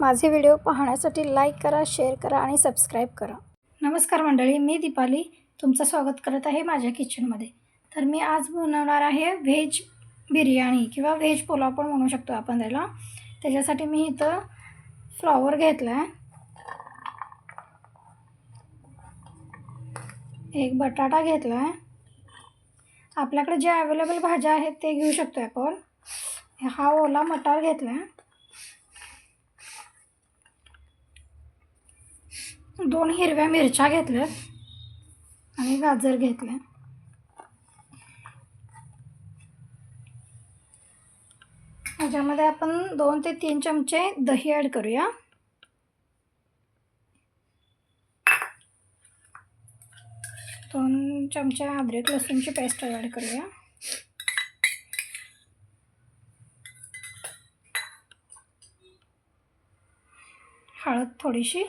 माझे व्हिडिओ पाहण्यासाठी लाईक करा शेअर करा आणि सबस्क्राईब करा. नमस्कार मंडळी मी दीपाली. तुमचं स्वागत करत आहे माझ्या किचनमध्ये. तर मी आज बनवणार आहे व्हेज बिर्याणी किंवा व्हेज पुलाव पण म्हणू शकतो आपण त्याला. त्याच्यासाठी मी इथं फ्लॉवर घेतला आहे एक बटाटा घेतला आहे आपल्याकडे ज्या अवेलेबल भाज्या आहेत ते घेऊ शकतो आपण. हा ओला मटार घेतला आहे दोन हिरव्या मिरच्या घेतल्या आणि गाजर घेतल्या. ह्याच्यामध्ये आपण दोन ते तीन चमचे दही ॲड करूया. दोन चमचे अद्रक लसूणची पेस्ट ॲड करूया. हळद थोडीशी.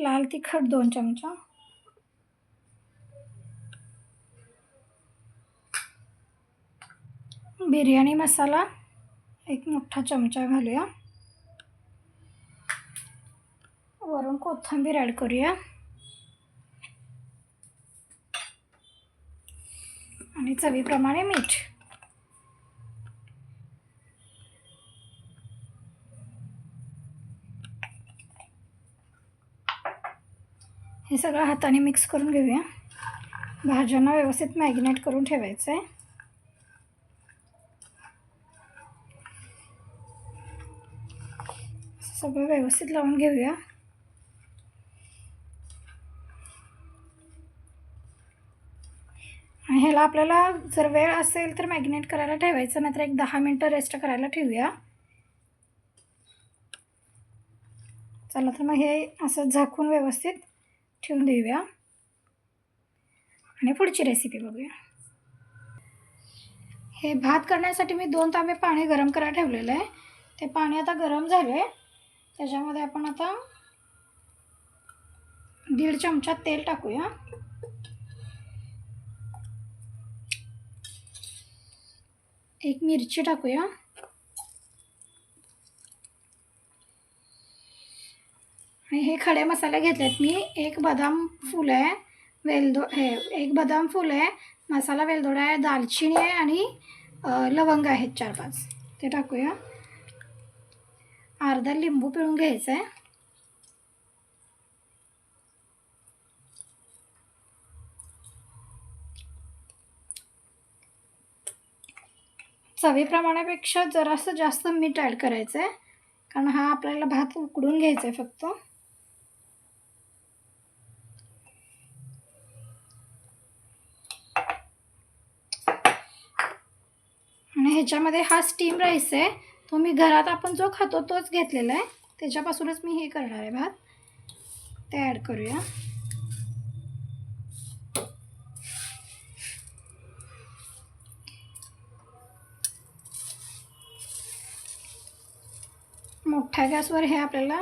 लाल तिखट दोन चमचा. बिर्याणी मसाला एक मोठा चमचा घालूया. वरून कोथिंबीर ॲड करूया. आणि चवीप्रमाणे मीठ. हे सगळं हाताने मिक्स करून घेऊया. भाज्यांना व्यवस्थित मॅग्नेट करून ठेवायचं आहे सगळं व्यवस्थित लावून घेऊया. आणि ह्याला आपल्याला जर वेळ असेल तर मॅग्नेट करायला ठेवायचं नाहीतर एक दहा मिनटं रेस्ट करायला ठेवूया. चला तर मग हे असं झाकून व्यवस्थित ठेवून देऊया. आणि पुढची रेसिपी बघूया. हे भात करण्यासाठी मी दोन तांबे पाणी गरम करायला ठेवलेलं आहे. ते पाणी आता गरम झालं आहे त्याच्यामध्ये आपण आता दीड चमचा तेल टाकूया. एक मिरची टाकूया. आणि हे खडे मसाले घेतलेत. मी एक बदाम फुल आहे वेलदो हे एक बदाम फुल आहे मसाला वेलदोडा आहे दालचिनी आहे आणि लवंग आहेत चार पाच. ते टाकूया. अर्धा लिंबू पिळून घ्यायचं आहे. चवीप्रमाणापेक्षा जरासं जास्त मीठ ॲड करायचं आहे कारण हा आपल्याला भात उकडून घ्यायचा आहे फक्त. आणि ह्याच्यामध्ये हा स्टीम राईस आहे. तो मी घरात आपण जो खातो तोच घेतलेला आहे. त्याच्यापासूनच मी हे करणार आहे भात. ते ॲड करूया. मोठ्या गॅसवर हे आपल्याला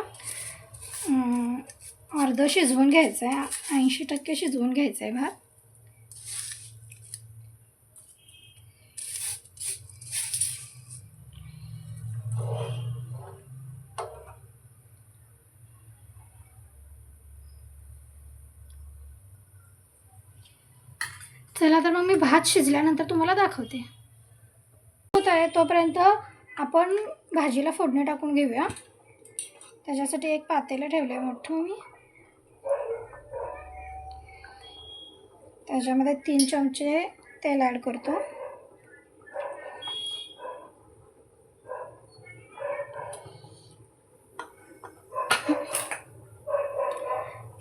अर्धं शिजवून घ्यायचं आहे ऐंशी टक्के शिजवून घ्यायचं आहे भात. चला तर मग मी भात शिजल्यानंतर तुम्हाला दाखवते. होत आहे तोपर्यंत आपण भाजीला फोडणी टाकून घेऊया. त्याच्यासाठी एक पातेलं ठेवलं आहे मोठं मी. त्याच्यामध्ये तीन चमचे तेल ॲड करतो.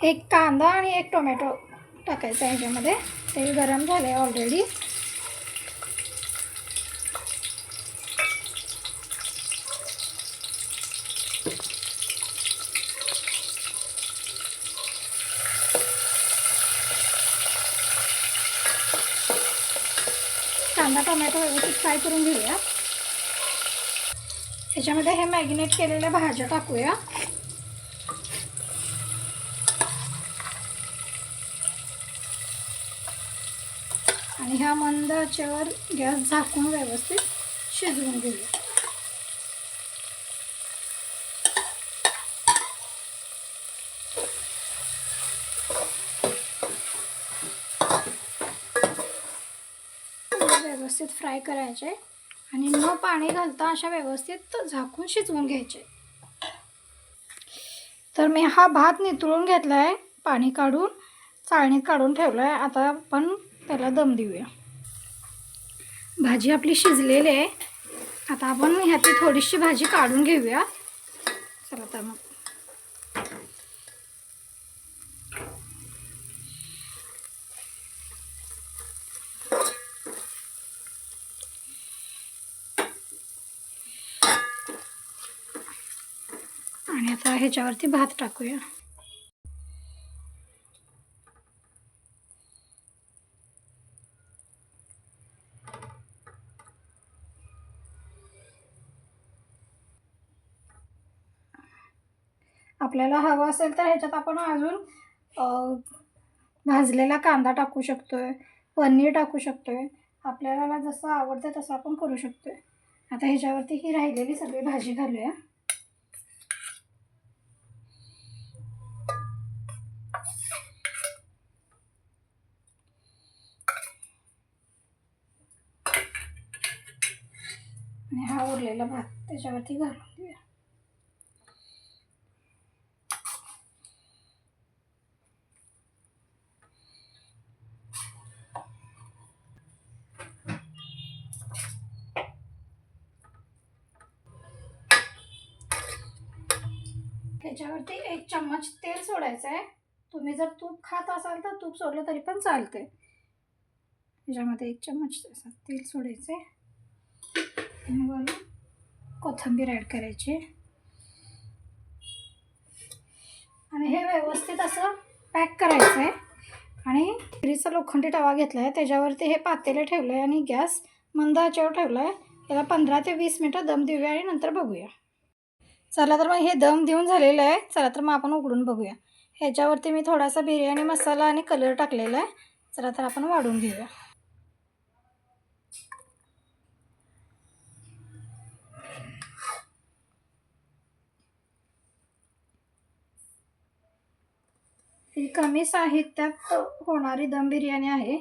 एक कांदा आणि एक टोमॅटो. टाकायचं आहे ह्याच्यामध्ये. तेल गरम झालं आहे ऑलरेडी कांदा टोमॅटो व्यवस्थित फ्राय करून घेऊया. त्याच्यामध्ये हे मॅगिनेट केलेल्या भाज्या टाकूया. ह्या मंद आचेवर गॅस झाकून व्यवस्थित शिजवून घेऊया. व्यवस्थित फ्राय करायचे आणि न पाणी घालता अशा व्यवस्थित झाकून शिजवून घ्यायचे. तर मी हा भात नितळून घेतला आहे पाणी काढून चाळणीत काढून ठेवलं आहे आता आपण त्याला दम देऊया. भाजी आपली शिजलेली आहे. आता आपण ह्याची थोडीशी भाजी काढून घेऊया. चला तर मग. आणि आता ह्याच्यावरती भात टाकूया. आपल्याला हवं असेल तर ह्याच्यात आपण अजून भाजलेला कांदा टाकू शकतो आहे पनीर टाकू शकतो आहे आपल्याला जसं आवडतं तसं आपण करू शकतो आहे आता ह्याच्यावरती ही राहिलेली सगळी भाजी घालूया. आणि हा उरलेला भात त्याच्यावरती घालून देऊया त्याच्यावरती एक चम्मच तेल सोडायचं आहे. तुम्ही जर तूप खात असाल तर तूप सोडलं तरी पण चालते त्याच्यामध्ये एक चम्मच असं तेल सोडायचं आहे. कोथंबीर कोथिंबीर ॲड करायची आणि हे व्यवस्थित असं पॅक करायचं आहे. आणि फ्रीजचा लोखंडी तवा घेतला आहे त्याच्यावरती हे पातेलं ठेवलं आहे आणि गॅस मंद ठेवला आहे त्याला पंधरा ते वीस मिनटं दम देऊया आणि नंतर बघूया. चला तर मग हे दम देऊन झालेलं आहे. चला तर मग आपण उघडून बघूया. ह्याच्यावरती मी थोडासा बिर्याणी मसाला आणि कलर टाकलेला आहे. चला तर आपण वाढून घेऊया. ही कमी साहित्यात होणारी दम बिर्याणी आहे.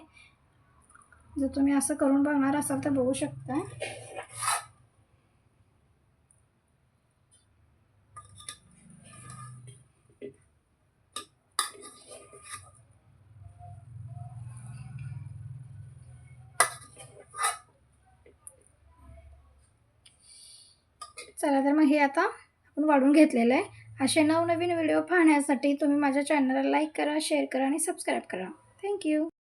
जर तुम्ही असं करून बघणार असाल तर बघू शकता चला तर मग हे आता आपण वाढून घेतलेलं आहे. असे नवनवीन व्हिडिओ पाहण्यासाठी तुम्ही माझ्या चॅनलला लाईक करा शेअर करा आणि सबस्क्राईब करा. थँक्यू